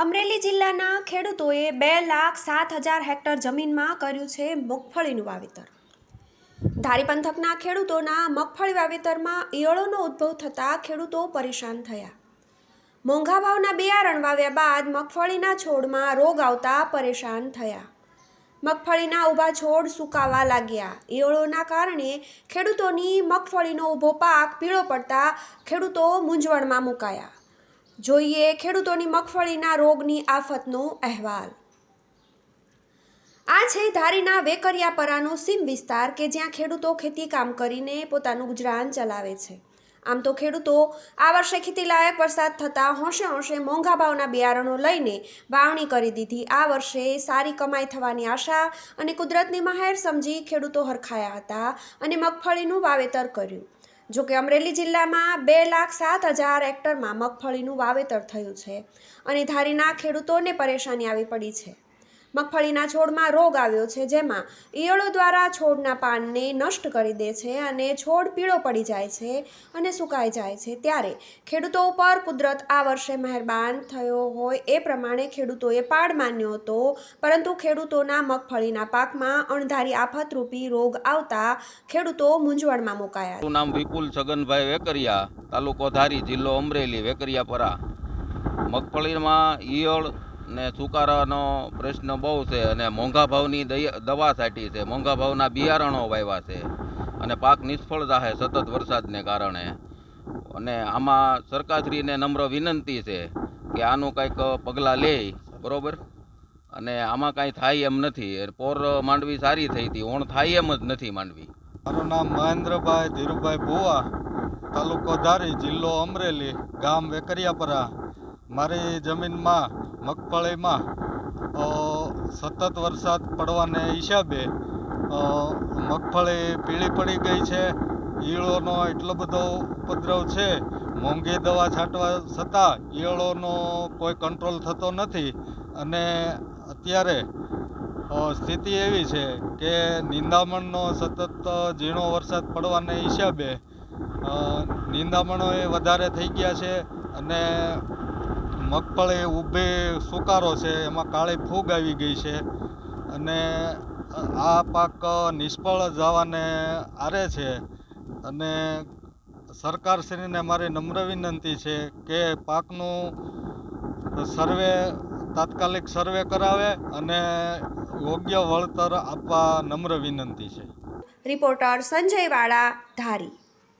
અમરેલી જિલ્લાના ખેડૂતોએ બે લાખ સાત હજાર હેક્ટર જમીનમાં કર્યું છે મગફળીનું વાવેતર. ધારી પંથકના ખેડૂતોના મગફળી વાવેતરમાં ઈયળોનો ઉદ્ભવ થતાં ખેડૂતો પરેશાન થયા. મોંઘા ભાવના બિયારણ વાવ્યા બાદ મગફળીના છોડમાં રોગ આવતા પરેશાન થયા. મગફળીના ઊભા છોડ સુકાવા લાગ્યા. ઈયળોના કારણે ખેડૂતોની મગફળીનો ઊભો પાક પીળો પડતા ખેડૂતો મૂંઝવણમાં મુકાયા. જોઈએ ખેડૂતોની મગફળીના રોગની આફતનો અહેવાલ. આ છે ધારીના વેકરિયાપરાનો સીમ વિસ્તાર કે જ્યાં ખેડૂતો ખેતી કામ કરીને પોતાનું ગુજરાન ચલાવે છે. આમ તો ખેડૂતો આ વર્ષે ખેતીલાયક વરસાદ થતાં હોંશે હોંશે મોંઘા ભાવના બિયારણો લઈને વાવણી કરી દીધી. આ વર્ષે સારી કમાઈ થવાની આશા અને કુદરતની મહેર સમજી ખેડૂતો હરખાયા હતા અને મગફળીનું વાવેતર કર્યું. જોકે અમરેલી જિલ્લામાં બે લાખ સાત હજાર હેક્ટરમાં મગફળીનું વાવેતર થયું છે. અને ધારીના ખેડૂતોને પરેશાની આવી પડી છે. મગફળીના છોડમાં રોગ આવ્યો છે જેમાં ઈયળો દ્વારા છોડના પાનને નષ્ટ કરી દે છે અને છોડ પીળો પડી જાય છે અને સુકાઈ જાય છે. ત્યારે ખેડૂતો ઉપર કુદરત આ વર્ષે મહેરબાન થયો હોય એ પ્રમાણે ખેડૂતોએ પાડ માન્યો હતો. પરંતુ ખેડૂતોના મગફળીના પાકમાં અણધારી આફતરૂપી રોગ આવતા ખેડૂતો મૂંઝવણમાં મુકાયા. નામ વિપુલ છગનભાઈ વેકરિયા, તાલુકો ધારી જિલ્લો અમરેલી, વેકરિયાપરા. મગફળીમાં ઈયળ ને સુકારાનો પ્રશ્ન બહુ છે અને મોંઘા ભાવની દવા છાંટી છે. મોંઘા ભાવના બિયારણો વાવ્યા છે. અને પાક નિષ્ફળ જાહે સતત વરસાદને કારણે. અને આમાં સરકારશ્રીને નમ્ર વિનંતી છે કે આનું કંઈક પગલાં લે, બરોબર? અને આમાં કાંઈ થાય એમ નથી. પોર માંડવી સારી થઈ હતી. ઓણ થાય એમ જ નથી માંડવી. મારું નામ મહેન્દ્રભાઈ ધીરુભાઈ ભુવા, તાલુકો ધારી, જિલ્લો અમરેલી, ગામ વેકરિયાપરા. મારી જમીનમાં, મગફળીમાં સતત વરસાદ પડવાને હિસાબે મગફળી પીળી પડી ગઈ છે. ઈયળોનો એટલો બધો ઉપદ્રવ છે. મોંઘી દવા છાંટવા છતાં ઈયળોનો કોઈ કંટ્રોલ થતો નથી. અને અત્યારે સ્થિતિ એવી છે કે નિંદામણનો સતત ઝીણો વરસાદ પડવાને હિસાબે નિંદામણો એ વધારે થઈ ગયા છે. અને મગફળી ઊભી સુકારો છે, એમાં કાળી ફૂગ આવી ગઈ છે અને આ પાક નિષ્ફળ જવાને આરે છે અને સરકારશ્રીને મારી નમ્ર વિનંતી છે કે પાકનું સર્વે, તાત્કાલિક સર્વે કરાવે અને યોગ્ય વળતર આપવા નમ્ર વિનંતી છે. રિપોર્ટર સંજય વાળા, ધારી.